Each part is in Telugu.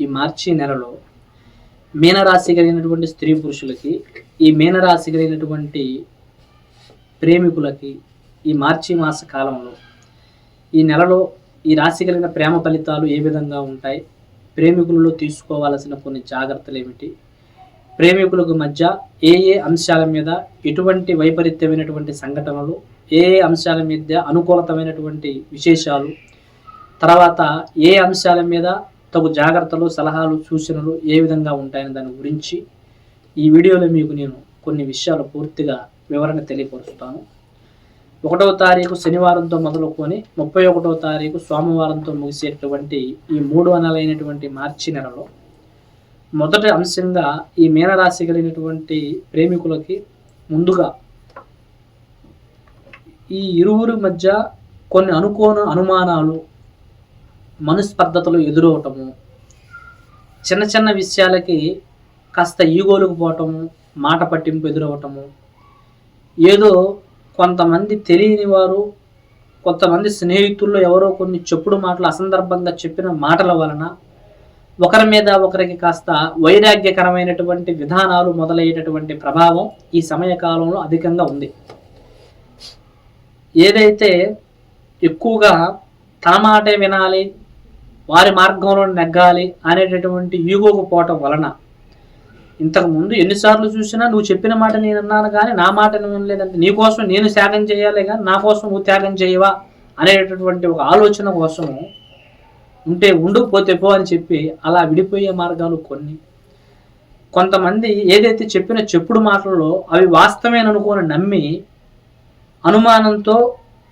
ఈ మార్చి నెలలో మీనరాశి కలిగినటువంటి స్త్రీ పురుషులకి ఈ మీనరాశి కలిగినటువంటి ప్రేమికులకి ఈ మార్చి మాస కాలంలో ఈ నెలలో ఈ రాశి కలిగిన ప్రేమ ఫలితాలు ఏ విధంగా ఉంటాయి? ప్రేమికులలో తీసుకోవాల్సిన కొన్ని జాగ్రత్తలు ఏమిటి? ప్రేమికులకు మధ్య ఏ ఏ అంశాల మీద ఎటువంటి వైపరీత్యమైనటువంటి సంఘటనలు ఏ ఏ అంశాల మీద అనుకూలతమైనటువంటి విశేషాలు తర్వాత ఏ అంశాల మీద తగు జాగ్రత్తలు సలహాలు సూచనలు ఏ విధంగా ఉంటాయని దాని గురించి ఈ వీడియోలో మీకు నేను కొన్ని విషయాలు పూర్తిగా వివరణ తెలియపరుస్తాను. ఒకటవ తారీఖు శనివారంతో మొదలుకొని ముప్పై ఒకటవ తారీఖు సోమవారంతో ముగిసేటువంటి ఈ మూడు నెలలైనటువంటి మార్చి నెలలో మొదటి అంశంగా ఈ మీనరాశి కలిగినటువంటి ప్రేమికులకి ముందుగా ఈ ఇరువురి మధ్య కొన్ని అనుకోన అనుమానాలు మనస్పర్ధతలు ఎదురవటము చిన్న చిన్న విషయాలకి కాస్త ఈగోలుకు పోవటము మాట పట్టింపు ఎదురవటము ఏదో కొంతమంది తెలియని వారు కొంతమంది స్నేహితుల్లో ఎవరో కొన్ని చెప్పుడు మాటలు అసందర్భంగా చెప్పిన మాటల వలన ఒకరి మీద ఒకరికి కాస్త వైరాగ్యకరమైనటువంటి విధానాలు మొదలయ్యేటటువంటి ప్రభావం ఈ సమయకాలంలో అధికంగా ఉంది. ఏదైతే ఎక్కువగా తన మాటే వినాలి వారి మార్గంలో నెగ్గాలి అనేటటువంటి ఈగోకు పోవటం వలన. ఇంతకుముందు ఎన్నిసార్లు చూసినా నువ్వు చెప్పిన మాట నేను అన్నాను కానీ నా మాట నువ్వు వినలేదంటే నీ కోసం నేను త్యాగం చేయాలి కానీ నా కోసం నువ్వు త్యాగం చేయవా అనేటటువంటి ఒక ఆలోచన కోసం ఉంటే ఉండకపోతే పో అని చెప్పి అలా విడిపోయే మార్గాలు కొన్ని. కొంతమంది ఏదైతే చెప్పిన చెప్పుడు మాటలలో అవి వాస్తవేననుకొని నమ్మి అనుమానంతో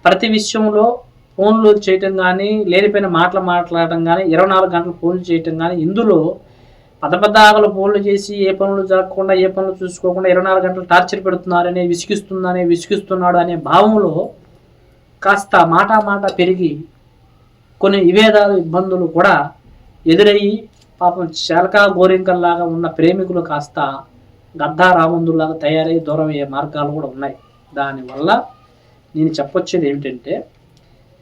ప్రతి విషయంలో ఫోన్లు చేయటం కానీ లేనిపోయిన మాటలు మాట్లాడటం కానీ ఇరవై నాలుగు గంటలు ఫోన్లు చేయటం కానీ ఇందులో పద ఆగలు ఫోన్లు చేసి ఏ పనులు జరగకుండా ఏ పనులు చూసుకోకుండా ఇరవై నాలుగు గంటలు టార్చర్ పెడుతున్నారనే విసిగిస్తుందనే విసిగిస్తున్నాడు అనే భావంలో కాస్త మాట మాట పెరిగి కొన్ని విభేదాలు ఇబ్బందులు కూడా ఎదురయ్యి పాపం చలకా గోరింకల్లాగా ఉన్న ప్రేమికులు కాస్త గద్దా రామందులాగా తయారై దూరం అయ్యే మార్గాలు కూడా ఉన్నాయి. దానివల్ల నేను చెప్పొచ్చేది ఏమిటంటే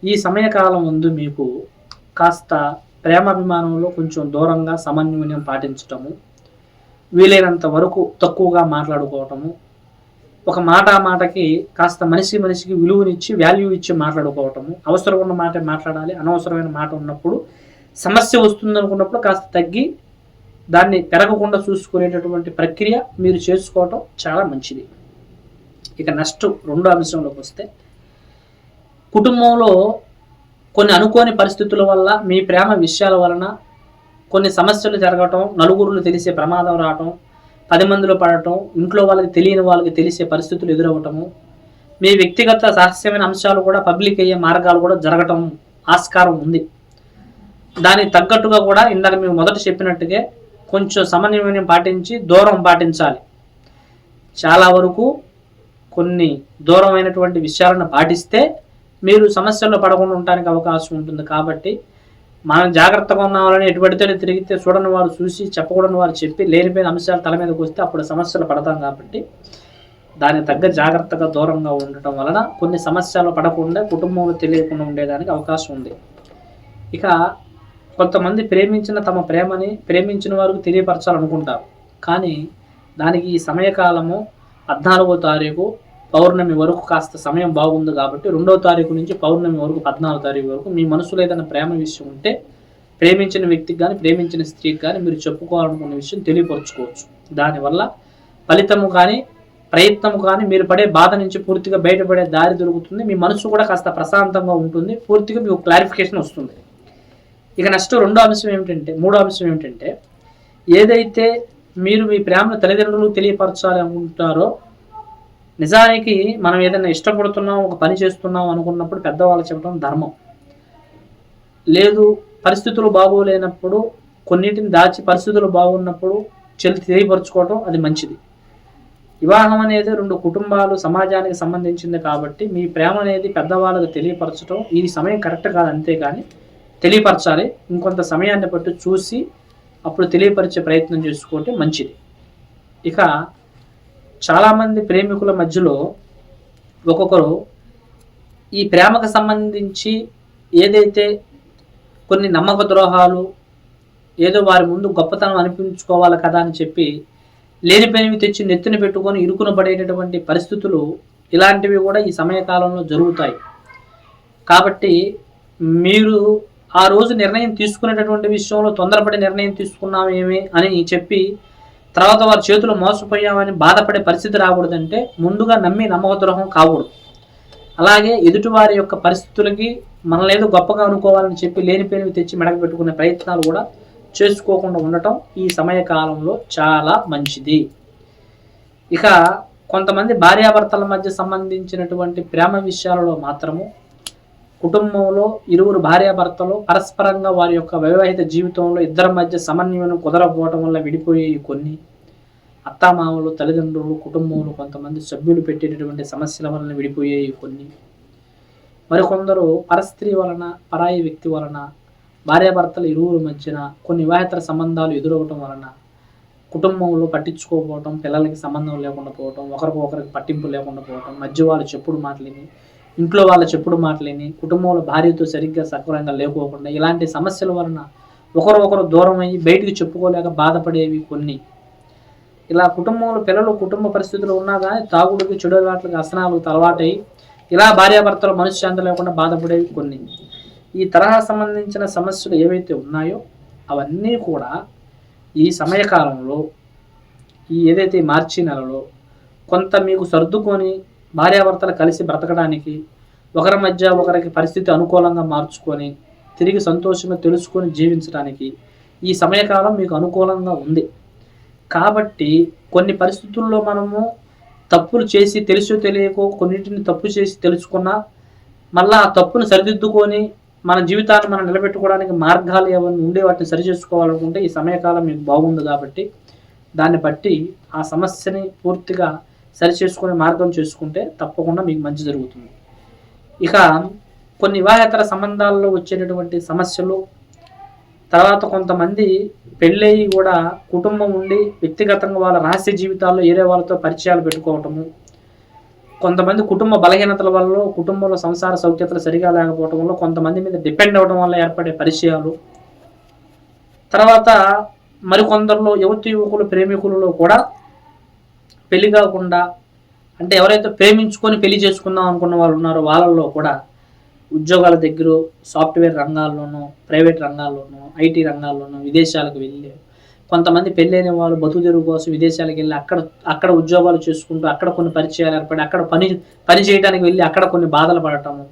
ఈ సమయకాలం ముందు మీకు కాస్త ప్రేమాభిమానంలో కొంచెం దూరంగా సమన్వయం పాటించటము వీలైనంత వరకు తక్కువగా మాట్లాడుకోవటము ఒక మాట మాటకి కాస్త మనిషి మనిషికి విలువనిచ్చి వాల్యూ ఇచ్చి మాట్లాడుకోవటము అవసరం ఉన్న మాట మాట్లాడాలి అనవసరమైన మాట ఉన్నప్పుడు సమస్య వస్తుంది అనుకున్నప్పుడు కాస్త తగ్గి దాన్ని పెరగకుండా చూసుకునేటటువంటి ప్రక్రియ మీరు చేసుకోవటం చాలా మంచిది. ఇక నెక్స్ట్ రెండో అంశంలోకి వస్తే కుటుంబంలో కొన్ని అనుకోని పరిస్థితుల వల్ల మీ ప్రేమ విషయాల వలన కొన్ని సమస్యలు జరగటం నలుగురులు తెలిసే ప్రమాదం రావటం పది మందిలో పడటం ఇంట్లో వాళ్ళకి తెలియని వాళ్ళకి తెలిసే పరిస్థితులు ఎదురవ్వటము మీ వ్యక్తిగత రహస్యమైన అంశాలు కూడా పబ్లిక్ అయ్యే మార్గాలు కూడా జరగటం ఆస్కారం ఉంది. దానికి తగ్గట్టుగా కూడా ఇందాక మేము మొదట చెప్పినట్టుగా కొంచెం సమన్వయం పాటించి దూరం పాటించాలి. చాలా వరకు కొన్ని దూరమైనటువంటి విషయాలను పాటిస్తే మీరు సమస్యల్లో పడకుండా ఉండడానికి అవకాశం ఉంటుంది కాబట్టి మనం జాగ్రత్తగా ఉన్నామని ఎటుపడితే తిరిగితే చూడని వారు చూసి చెప్పకూడని వారు చెప్పి లేనిపోయిన అంశాలు తల మీదకి వస్తే అప్పుడు సమస్యలు పడతాం కాబట్టి దానికి తగ్గ జాగ్రత్తగా దూరంగా ఉండటం వలన కొన్ని సమస్యలు పడకుండా కుటుంబంలో తెలియకుండా ఉండేదానికి అవకాశం ఉంది. ఇక కొంతమంది ప్రేమించిన తమ ప్రేమని ప్రేమించిన వారికి తెలియపరచాలనుకుంటారు. కానీ దానికి ఈ సమయకాలము పద్నాలుగో తారీఖు పౌర్ణమి వరకు కాస్త సమయం బాగుంది కాబట్టి రెండో తారీఖు నుంచి పౌర్ణమి వరకు పద్నాలుగు తారీఖు వరకు మీ మనసులో ఏదైనా ప్రేమ విషయం ఉంటే ప్రేమించిన వ్యక్తికి కానీ ప్రేమించిన స్త్రీకి కానీ మీరు చెప్పుకోవాలనుకున్న విషయం తెలియపరచుకోవచ్చు. దానివల్ల ఫలితము కానీ ప్రయత్నము కానీ మీరు పడే బాధ నుంచి పూర్తిగా బయటపడే దారి దొరుకుతుంది. మీ మనసు కూడా కాస్త ప్రశాంతంగా ఉంటుంది. పూర్తిగా మీకు క్లారిఫికేషన్ వస్తుంది. ఇక నెక్స్ట్ రెండో అంశం ఏమిటంటే మూడో అంశం ఏమిటంటే ఏదైతే మీరు మీ ప్రేమను తల్లిదండ్రులకు తెలియపరచాలి అనుకుంటారో నిజానికి మనం ఏదైనా ఇష్టపడుతున్నాం ఒక పని చేస్తున్నాం అనుకున్నప్పుడు పెద్దవాళ్ళు చెప్పడం ధర్మం. లేదు పరిస్థితులు బాగోలేనప్పుడు కొన్నిటిని దాచి పరిస్థితులు బాగున్నప్పుడు చెల్లి తెలియపరుచుకోవటం అది మంచిది. వివాహం అనేది రెండు కుటుంబాలు సమాజానికి సంబంధించింది కాబట్టి మీ ప్రేమ అనేది పెద్దవాళ్ళకి తెలియపరచడం ఇది సమయం కరెక్ట్ కాదు అంతేగాని తెలియపరచాలి. ఇంకొంత సమయాన్ని బట్టి చూసి అప్పుడు తెలియపరిచే ప్రయత్నం చేసుకుంటే మంచిది. ఇక చాలామంది ప్రేమికుల మధ్యలో ఒక్కొక్కరు ఈ ప్రేమకు సంబంధించి ఏదైతే కొన్ని నమ్మక ద్రోహాలు ఏదో వారి ముందు గొప్పతనం అనిపించుకోవాలి కదా అని చెప్పి లేనిపోయినవి తెచ్చి నెత్తిన పెట్టుకొని ఇరుకున పడేటటువంటి పరిస్థితులు ఇలాంటివి కూడా ఈ సమయకాలంలో జరుగుతాయి. కాబట్టి మీరు ఆ రోజు నిర్ణయం తీసుకునేటటువంటి విషయంలో తొందరపడి నిర్ణయం తీసుకున్నామేమి అని చెప్పి తర్వాత వారి చేతులు మోసపోయామని బాధపడే పరిస్థితి రాకూడదంటే ముందుగా నమ్మి నమ్మకద్రోహం కాకూడదు. అలాగే ఎదుటివారి యొక్క పరిస్థితులకి మనలేదో గొప్పగా అనుకోవాలని చెప్పి లేనిపోయినవి తెచ్చి మెడక పెట్టుకునే ప్రయత్నాలు కూడా చేసుకోకుండా ఉండటం ఈ సమయకాలంలో చాలా మంచిది. ఇక కొంతమంది భార్యాభర్తల మధ్య సంబంధించినటువంటి ప్రేమ విషయాలలో మాత్రము కుటుంబంలో ఇరువురు భార్యాభర్తలు పరస్పరంగా వారి యొక్క వైవాహిక జీవితంలో ఇద్దరి మధ్య సమన్వయం కుదరకపోవటం వల్ల విడిపోయేవి కొన్ని అత్తామామలు తల్లిదండ్రులు కుటుంబంలో కొంతమంది సభ్యులు పెట్టేటటువంటి సమస్యల వలన విడిపోయేవి కొన్ని. మరికొందరు పరస్త్రీ వలన పరాయి వ్యక్తి వలన భార్యాభర్తల ఇరువురు మధ్యన కొన్ని వివాహేతర సంబంధాలు ఎదురవటం వలన కుటుంబంలో పట్టించుకోకపోవటం పిల్లలకి సంబంధం లేకుండా పోవటం ఒకరికొకరికి పట్టింపు లేకుండా పోవటం మధ్య వాళ్ళు చెప్పుడు మాటలేని ఇంట్లో వాళ్ళ చెప్పుడు మాటలేని కుటుంబంలో భార్యతో సరిగ్గా సక్రమంగా లేకపోకుండా ఇలాంటి సమస్యల వలన ఒకరు ఒకరు దూరం అయ్యి బయటికి చెప్పుకోలేక బాధపడేవి కొన్ని. ఇలా కుటుంబంలో పిల్లలు కుటుంబ పరిస్థితులు ఉన్నా కానీ చెడు అలవాట్లకి అసనాలకు అలవాటై ఇలా భార్యాభర్తలు మనశ్శాంతి లేకుండా బాధపడేవి కొన్ని. ఈ తరహా సంబంధించిన సమస్యలు ఏవైతే ఉన్నాయో అవన్నీ కూడా ఈ సమయకాలంలో ఈ ఏదైతే మార్చి నెలలో కొంత మీకు సర్దుకొని భార్యాభర్తలు కలిసి బ్రతకడానికి ఒకరి మధ్య ఒకరికి పరిస్థితి అనుకూలంగా మార్చుకొని తిరిగి సంతోషంగా తెలుసుకొని జీవించడానికి ఈ సమయకాలం మీకు అనుకూలంగా ఉంది. కాబట్టి కొన్ని పరిస్థితుల్లో మనము తప్పులు చేసి తెలుసో తెలియకో కొన్నింటిని తప్పు చేసి తెలుసుకున్నా మళ్ళా ఆ తప్పును సరిదిద్దుకొని మన జీవితాన్ని మనం నిలబెట్టుకోవడానికి మార్గాలు ఏమైనా ఉండే వాటిని సరి చేసుకోవాలనుకుంటే ఈ సమయకాలం మీకు బాగుంది కాబట్టి దాన్ని బట్టి ఆ సమస్యని పూర్తిగా సరి చేసుకునే మార్గం చేసుకుంటే తప్పకుండా మీకు మంచి జరుగుతుంది. ఇక కొన్ని వివాహేతర సంబంధాల్లో వచ్చేటటువంటి సమస్యలు తర్వాత కొంతమంది పెళ్ళయి కూడా కుటుంబం ఉండి వ్యక్తిగతంగా వాళ్ళ రహస్య జీవితాల్లో ఏరే వాళ్ళతో పరిచయాలు పెట్టుకోవటము కొంతమంది కుటుంబ బలహీనతల వల్ల కుటుంబంలో సంసార సౌఖ్యతలు సరిగా లేకపోవటం వల్ల కొంతమంది మీద డిపెండ్ అవ్వడం వల్ల ఏర్పడే పరిచయాలు. తర్వాత మరికొందరిలో యువతి యువకులు ప్రేమికులలో కూడా పెళ్ళి కాకుండా అంటే ఎవరైతే ప్రేమించుకొని పెళ్ళి చేసుకుందాం అనుకున్న వాళ్ళు ఉన్నారో వాళ్ళల్లో కూడా ఉద్యోగాల దగ్గర సాఫ్ట్వేర్ రంగాల్లోనూ ప్రైవేట్ రంగాల్లోనూ ఐటీ రంగాల్లోనూ విదేశాలకు వెళ్ళి కొంతమంది పెళ్ళైన వాళ్ళు బతుకు తెరువు కోసం విదేశాలకు వెళ్ళి అక్కడ అక్కడ ఉద్యోగాలు చేసుకుంటూ అక్కడ కొన్ని పరిచయాలు ఏర్పడి అక్కడ పని పని చేయడానికి వెళ్ళి అక్కడ కొన్ని బాధలు పడటము.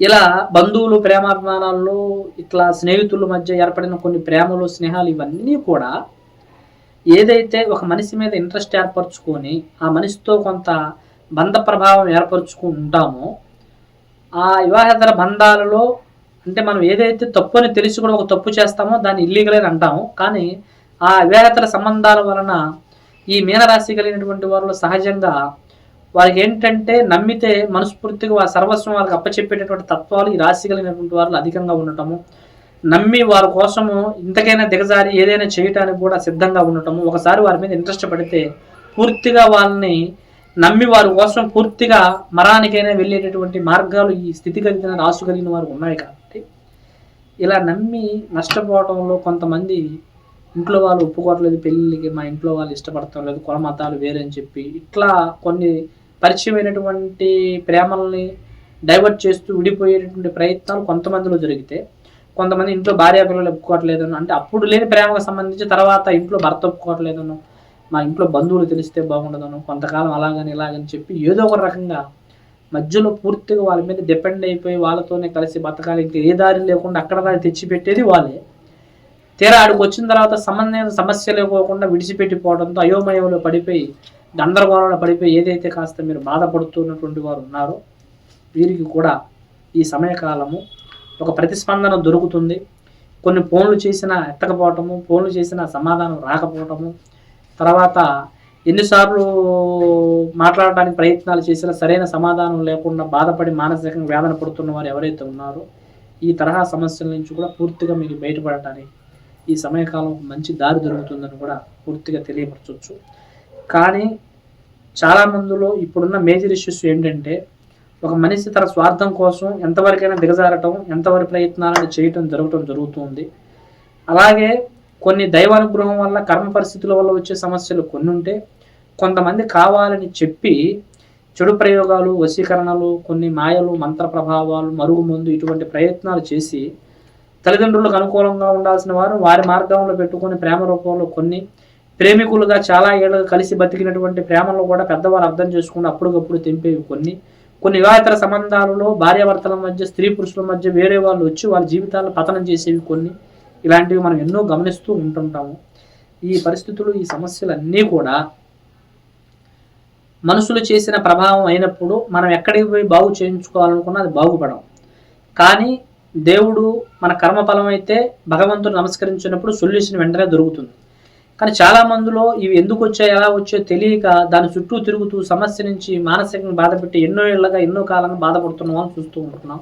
ఇలా బంధువులు ప్రేమాభిమానాల్లో ఇట్లా స్నేహితుల మధ్య ఏర్పడిన కొన్ని ప్రేమలు స్నేహాలు ఇవన్నీ కూడా ఏదైతే ఒక మనిషి మీద ఇంట్రెస్ట్ ఏర్పరచుకొని ఆ మనిషితో కొంత బంధ ప్రభావం ఏర్పరచుకుంటామో ఆ వివాహేతర బంధాలలో అంటే మనం ఏదైతే తప్పు అని తెలిసి కూడా ఒక తప్పు చేస్తామో దాన్ని ఇల్లీగల్ అని అంటాము. కానీ ఆ వివాహేతర సంబంధాల వలన ఈ మీనరాశి కలిగినటువంటి వారిలో సహజంగా వారికి ఏంటంటే నమ్మితే మనస్ఫూర్తిగా సర్వస్వం వారికి అప్పచెప్పేటటువంటి తత్వాలు ఈ రాశి కలిగినటువంటి వారిలో అధికంగా ఉండటము. నమ్మి వారి కోసము ఇంతకైనా దిగజారి ఏదైనా చేయటానికి కూడా సిద్ధంగా ఉండటము. ఒకసారి వారి మీద ఇంట్రెస్ట్ పడితే పూర్తిగా వాళ్ళని నమ్మి వారి కోసం పూర్తిగా మరానికైనా వెళ్ళేటటువంటి మార్గాలు ఈ స్థితి కలిగిన రాసు కలిగిన వారు ఉన్నాయి కాబట్టి ఇలా నమ్మి నష్టపోవడంలో కొంతమంది ఇంట్లో వాళ్ళు ఒప్పుకోవట్లేదు పెళ్ళిళ్ళకి మా ఇంట్లో వాళ్ళు ఇష్టపడటం లేదు కుల మతాలు వేరే అని చెప్పి ఇట్లా కొన్ని పరిచయమైనటువంటి ప్రేమల్ని డైవర్ట్ చేస్తూ విడిపోయేటటువంటి ప్రయత్నాలు కొంతమందిలో జరిగితే కొంతమంది ఇంట్లో భార్య పిల్లలు ఒప్పుకోవట్లేదను అంటే అప్పుడు లేని ప్రేమకు సంబంధించి తర్వాత ఇంట్లో భర్త ఒప్పుకోవట్లేదను మా ఇంట్లో బంధువులు తెలిస్తే బాగుండదను కొంతకాలం అలాగని ఇలాగని చెప్పి ఏదో ఒక రకంగా మధ్యలో పూర్తిగా వాళ్ళ మీద డిపెండ్ అయిపోయి వాళ్ళతోనే కలిసి బతకాలి. ఇంకా ఏ దారి లేకుండా అక్కడ దారి తెచ్చిపెట్టేది వాళ్ళే. తీరా ఆడికి వచ్చిన తర్వాత సంబంధమైన సమస్యలు ఇవ్వకుండా విడిచిపెట్టిపోవడంతో అయోమయంలో పడిపోయి గందరగోళంలో పడిపోయి ఏదైతే కాస్త మీరు బాధపడుతున్నటువంటి వారు ఉన్నారో వీరికి కూడా ఈ సమయకాలము ఒక ప్రతిస్పందన దొరుకుతుంది. కొన్ని ఫోన్లు చేసినా ఎత్తకపోవటము ఫోన్లు చేసినా సమాధానం రాకపోవటము. తర్వాత ఎన్నిసార్లు మాట్లాడడానికి ప్రయత్నాలు చేసినా సరైన సమాధానం లేకుండా బాధపడి మానసికంగా వేదన పడుతున్న వారు ఎవరైతే ఉన్నారో ఈ తరహా సమస్యల నుంచి కూడా పూర్తిగా మీకు బయటపడటానికి ఈ సమయకాలం మంచి దారి దొరుకుతుందని కూడా పూర్తిగా తెలియపరచవచ్చు. కానీ చాలా మందిలో ఇప్పుడున్న మేజర్ ఇష్యూస్ ఏంటంటే ఒక మనిషి తన స్వార్థం కోసం ఎంతవరకైనా దిగజారటం ఎంతవరకు ప్రయత్నాలను చేయటం జరగటం జరుగుతుంది. అలాగే కొన్ని దైవానుగ్రహం వల్ల కర్మ పరిస్థితుల వల్ల వచ్చే సమస్యలు కొన్ని ఉంటే కొంతమంది కావాలని చెప్పి చెడు ప్రయోగాలు వశీకరణలు కొన్ని మాయలు మంత్ర ప్రభావాలు మరుగుమందు ఇటువంటి ప్రయత్నాలు చేసి తల్లిదండ్రులకు అనుకూలంగా ఉండాల్సిన వారు వారి మార్గంలో పెట్టుకొని ప్రేమ రూపంలో కొన్ని ప్రేమికులుగా చాలా ఏళ్ళు కలిసి బతికినటువంటి ప్రేమలో కూడా పెద్దవారు అర్థం చేసుకుని అప్పటికప్పుడు తెంపేవి కొన్ని. కొన్ని వివాహేతర సంబంధాలలో భార్యాభర్తల మధ్య స్త్రీ పురుషుల మధ్య వేరే వాళ్ళు వచ్చి వాళ్ళ జీవితాలను పతనం చేసేవి కొన్ని. ఇలాంటివి మనం ఎన్నో గమనిస్తూ ఉంటుంటాము. ఈ పరిస్థితులు ఈ సమస్యలన్నీ కూడా మనుషులు చేసిన ప్రభావం అయినప్పుడు మనం ఎక్కడికి పోయి బాగు చేయించుకోవాలనుకున్నా అది బాగుపడం కానీ దేవుడు మన కర్మఫలం అయితే భగవంతుడు నమస్కరించినప్పుడు సొల్యూషన్ వెంటనే దొరుకుతుంది. కానీ చాలా మందిలో ఇవి ఎందుకు వచ్చాయి ఎలా వచ్చాయో తెలియక దాని చుట్టూ తిరుగుతూ సమస్య నుంచి మానసికంగా బాధపెట్టి ఎన్నో ఏళ్ళగా ఎన్నో కాలంగా బాధపడుతున్నాం అని చూస్తూ ఉంటున్నాం.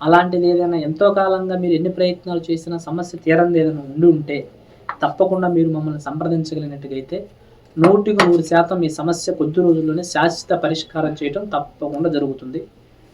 అలాంటిది ఏదైనా ఎంతో కాలంగా మీరు ఎన్ని ప్రయత్నాలు చేసినా సమస్య తీరంది ఏదైనా ఉండి ఉంటే తప్పకుండా మీరు మమ్మల్ని సంప్రదించగలిగినట్టుగైతే నూటికి నూరు శాతం ఈ సమస్య కొద్ది రోజుల్లోనే శాశ్వత పరిష్కారం చేయడం తప్పకుండా జరుగుతుంది.